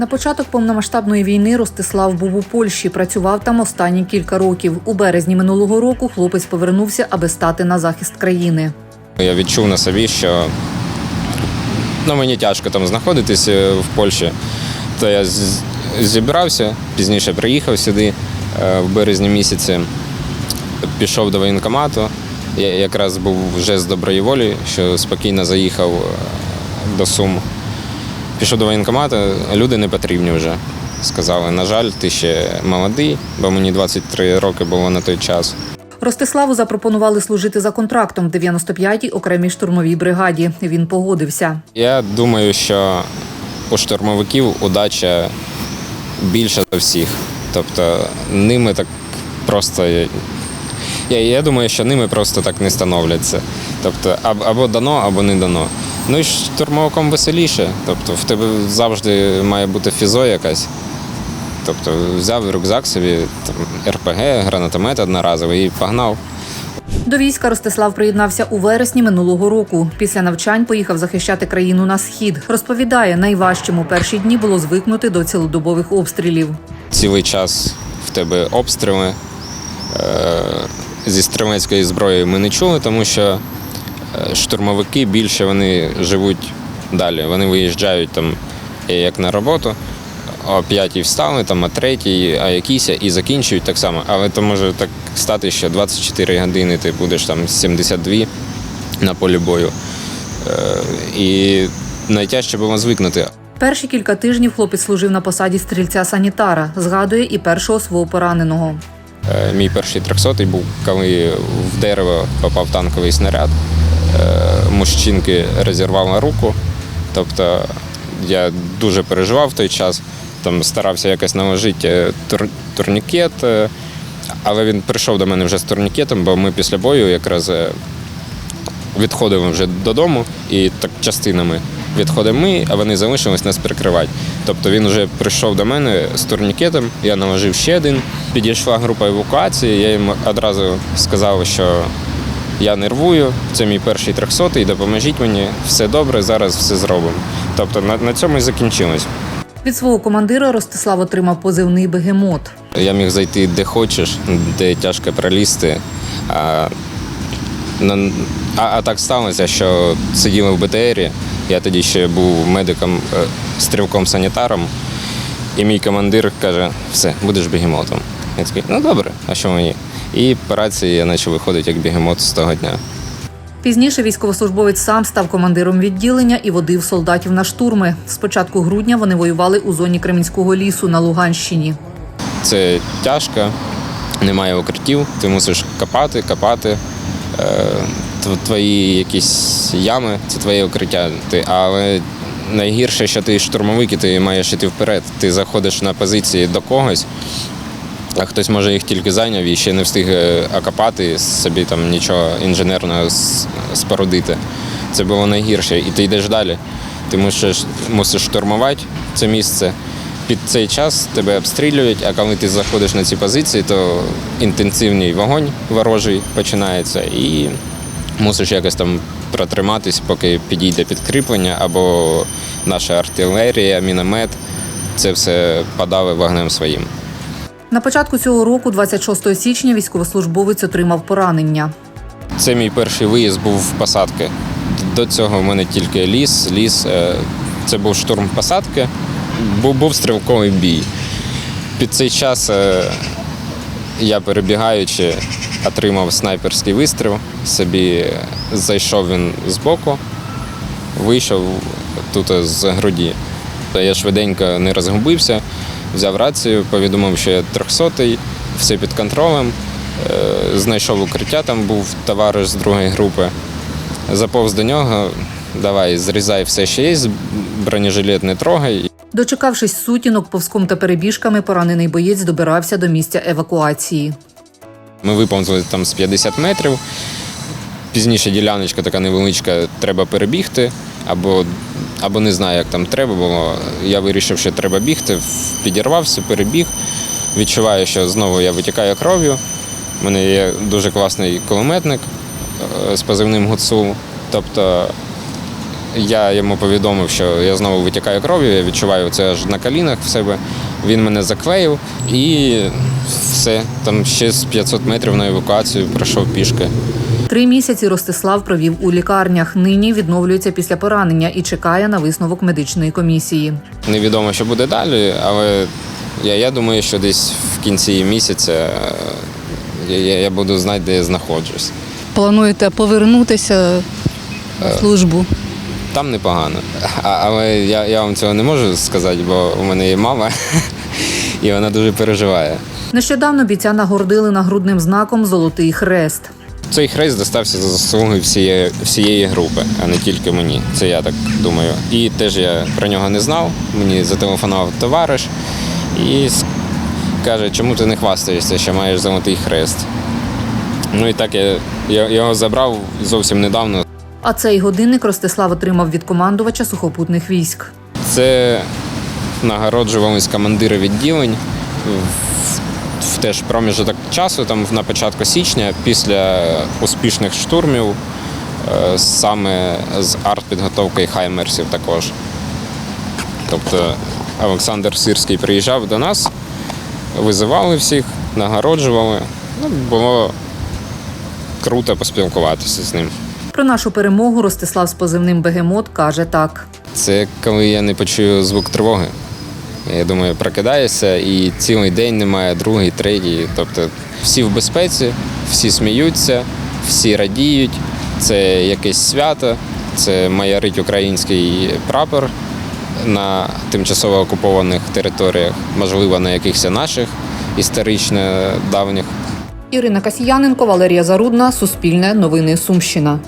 На початок повномасштабної війни Ростислав був у Польщі. Працював там останні кілька років. У березні минулого року хлопець повернувся, аби стати на захист країни. Я відчув на собі, що ну, мені тяжко там знаходитися в Польщі. То я зібрався, пізніше приїхав сюди е, в березні місяці, пішов до воєнкомату. Я якраз був вже з доброї волі, що спокійно заїхав е, до Сум. Пішов до воєнкомату, люди не потрібні вже. Сказали, на жаль, ти ще молодий, бо мені 23 роки було на той час. Ростиславу запропонували служити за контрактом в 95-й окремій штурмовій бригаді. Він погодився. Я думаю, що у штурмовиків удача більша за всіх. Тобто ними так просто. Я, я думаю, що ними просто так не становляться. Тобто або дано, або не дано. Ну і штурмовиком веселіше. Тобто в тебе завжди має бути фізо якась. Тобто взяв рюкзак собі, там, РПГ, гранатомет одноразовий і погнав. До війська Ростислав приєднався у вересні минулого року. Після навчань поїхав захищати країну на схід. Розповідає, найважчим у перші дні було звикнути до цілодобових обстрілів. цілий час в тебе обстріли. Зі стрілецької зброї ми не чули, тому що е, штурмовики більше вони живуть далі. Вони виїжджають там е, як на роботу, о 5 встали, там, о 3, а якісь і закінчують так само. Але то може так стати, що 24 години ти будеш там 72 на полі бою. Е, І найтяжче було звикнути. Перші кілька тижнів хлопець служив на посаді стрільця-санітара. Згадує і першого свого пораненого. Е, Мій перший трьохсотий був, коли в дерево попав танковий снаряд. Е, Мужчинки розірвало руку. Тобто я дуже переживав в той час, там старався якось наложити е, тур- турнікет, але він прийшов до мене вже з турнікетом, бо ми після бою якраз відходимо вже додому і так частинами відходимо ми, а вони залишились нас прикривати. Тобто він вже прийшов до мене з турнікетом, я наложив ще один. Підійшла група евакуації, я їм одразу сказав, що я нервую, це мій перший трьохсотий, допоможіть мені, все добре, зараз все зробимо. Тобто на, на цьому і закінчилось. Від свого командира Ростислав отримав позивний бегемот. Я міг зайти де хочеш, де тяжко пролізти. А, на- а, а так сталося, що сиділи в БТРі. Я тоді ще був медиком, е, стрілком-санітаром, і мій командир каже: все, будеш бігемотом. Я такий, ну добре, а що мені? І по рації я почав виходити як бігемот з того дня. Пізніше військовослужбовець сам став командиром відділення і водив солдатів на штурми. З початку грудня вони воювали у зоні Кремінського лісу на Луганщині. Це тяжко, немає укриттів, ти мусиш копати, копати. Е, тв- Твої якісь ями це твоє укриття. Ти, але найгірше, що ти штурмовик і ти маєш йти вперед. Ти заходиш на позиції до когось, а хтось може їх тільки зайняв і ще не встиг е, окопати собі там нічого інженерного спорудити. Це було найгірше. І ти йдеш далі. Ти мусиш, мусиш штурмувати це місце. Під цей час тебе обстрілюють, а коли ти заходиш на ці позиції, то інтенсивний вогонь ворожий починається і мусиш якось там протриматись, поки підійде підкріплення або наша артилерія, міномет. Це все подали вогнем своїм. На початку цього року, 26 січня, військовослужбовець отримав поранення. Це мій перший виїзд був в посадки. До цього в мене тільки ліс, ліс. е, Це був штурм посадки, був, був стрілковий бій. Під цей час е, я перебігаючи, отримав снайперський вистріл. Собі зайшов він збоку, вийшов тут з груді. Я швиденько не розгубився, взяв рацію, повідомив, що я трьохсотий, все під контролем. Е, Знайшов укриття, там був товариш з другої групи. Заповз до нього, давай, зрізай все, що є, бронежилет не трогай. Дочекавшись сутінок, повзком та перебіжками, поранений боєць добирався до місця евакуації. Ми виповзли там з 50 метрів. Пізніше діляночка така невеличка, треба перебігти, або, або не знаю, як там треба було. Я вирішив, що треба бігти, підірвався, перебіг. Відчуваю, що знову я витікаю кров'ю. У мене є дуже класний кулеметник е, з позивним Гуцул. Тобто я йому повідомив, що я знову витікаю кров'ю, я відчуваю це аж на колінах в себе. Він мене заклеїв і все. Там ще з 500 метрів на евакуацію пройшов пішки. Три місяці Ростислав провів у лікарнях. Нині відновлюється після поранення і чекає на висновок медичної комісії. Невідомо, що буде далі, але я, я думаю, що десь в кінці місяця е, я, я я буду знати, де я знаходжусь. Плануєте повернутися на службу? Там непогано. А, але я, я вам цього не можу сказати, бо у мене є мама, і вона дуже переживає. Нещодавно бійця нагордили нагрудним знаком Золотий хрест. Цей хрест достався за заслуги всієї, всієї групи, а не тільки мені. Це я так думаю. І теж я про нього не знав. Мені зателефонував товариш і каже, чому ти не хвастаєшся, що маєш золотий хрест. Ну і так я, я його забрав зовсім недавно. А цей годинник Ростислав отримав від командувача сухопутних військ. Це нагороджувались командири відділень в, теж проміжок часу, там на початку січня, після успішних штурмів, е, саме з артпідготовки хаймерсів також. Тобто Олександр Сирський приїжджав до нас, визивали всіх, нагороджували. Ну, було круто поспілкуватися з ним. Про нашу перемогу Ростислав з позивним Бегемот каже так. Це коли я не почую звук тривоги. Я думаю, прокидаєшся і цілий день немає, другий, третій. Тобто всі в безпеці, всі сміються, всі радіють. Це якесь свято, це майорить український прапор на тимчасово окупованих територіях, можливо, на якихось наших історично давніх. Ірина Касьяненко, Валерія Зарудна, Суспільне, Новини Сумщина.